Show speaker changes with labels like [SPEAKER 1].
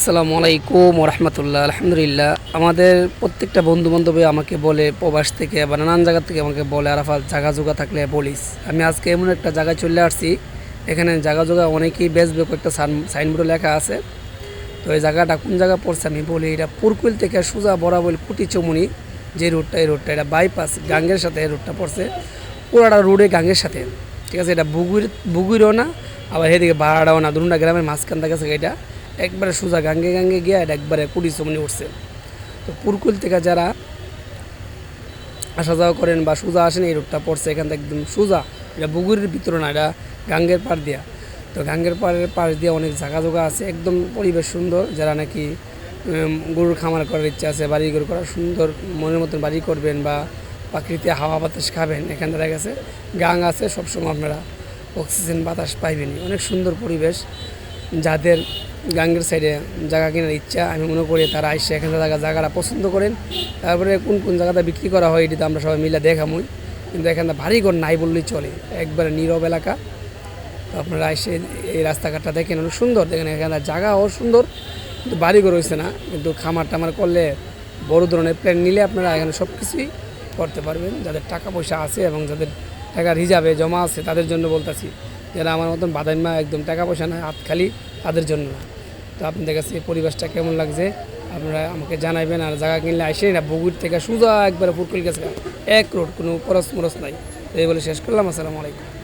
[SPEAKER 1] আসসালামু আলাইকুম রহমতুল্লাহ, আলহামদুলিল্লাহ। আমাদের প্রত্যেকটা বন্ধু বান্ধবী আমাকে বলে, প্রবাস থেকে বা নানান জায়গা থেকে আমাকে বলে, আরাফাত জাগা জোগা থাকলে বলিস। আমি আজকে এমন একটা জায়গায় চলে আসছি, এখানে জায়গা জোগা অনেকেই বেচবে, কয়েকটা সাইনবোর্ডে লেখা আছে। তো এই জায়গাটা কোন জায়গা পড়ছে আমি বলি, এটা পুরকুল থেকে সুজা বরাবর কুটি চমুনি, যে রোডটা এই রোডটা এটা বাইপাস গাঙ্গের সাথে এই রোডটা পড়ছে। পুরাটা রোডে গাঙ্গের সাথে, ঠিক আছে? এটা বুগুর, বুগুরও না, আবার এদিকে ভাড়াটাও না দুটা গ্রামের মাঝখান থেকে এটা। একবারে সোজা গাঙ্গে গাঙ্গে গিয়ে এটা একবারে কুড়ি চমনি উঠছে। তো পুরকুল থেকে যারা আসা যাওয়া করেন বা সোজা আসেন, এই রোডটা পড়ছে এখান থেকে একদম সোজা। এটা বুগুরের ভিতরে না, এটা গাঙ্গের পাড় দিয়া। তো গাঙ্গের পাড়ের পাশ দিয়ে অনেক জায়গা জোগা আছে, একদম পরিবেশ সুন্দর। যারা নাকি গরুর খামার করার ইচ্ছা আছে, বাড়ি গরু করার সুন্দর মনের মতন বাড়ি করবেন বা প্রাকৃতিক হাওয়া বাতাস খাবেন, এখানে দেখা গেছে, গাং আছে সবসময় আপনারা। অক্সিজেন বাতাস পাইবেনই। অনেক সুন্দর পরিবেশ। যাদের গাঙ্গের সাইডে জায়গা কেনার ইচ্ছা, আমি মনে করি তারা এসে এখানে জায়গা, জায়গাটা পছন্দ করেন। তারপরে কোন কোন জায়গাটা বিক্রি করা হয় এটি তো আমরা সবাই মিলে দেখামই। কিন্তু এখানে ভারী ঘর নাই বললেই চলে, একবারে নীরব এলাকা। তো আপনারা এসে এই রাস্তাঘাটটা দেখেন, অনেক সুন্দর। দেখেন এখানে জায়গাও সুন্দর, কিন্তু বাড়িঘর হয়েছে না। কিন্তু খামার টামার করলে বড় ধরনের প্ল্যান নিলে আপনারা এখানে সব কিছুই করতে পারবেন। যাদের টাকা পয়সা আছে এবং যাদের টাকার হিসাবে জমা আছে, তাদের জন্য বলতেছি যারা আমার মতন বাদাইমা একদম টাকা পয়সা না হাত খালি তাদের জন্য না। তো আপনাদের কাছে পরিবেশটা কেমন লাগছে? আপনারা আমাকে জানাবেন আর জায়গা কিনলে আসে না বগুর থেকে সুজা একবারে পুরকুল গেছে এক রোড, কোনো খরচ মরচ নাই। এই বলে শেষ করলাম, আসসালামু আলাইকুম।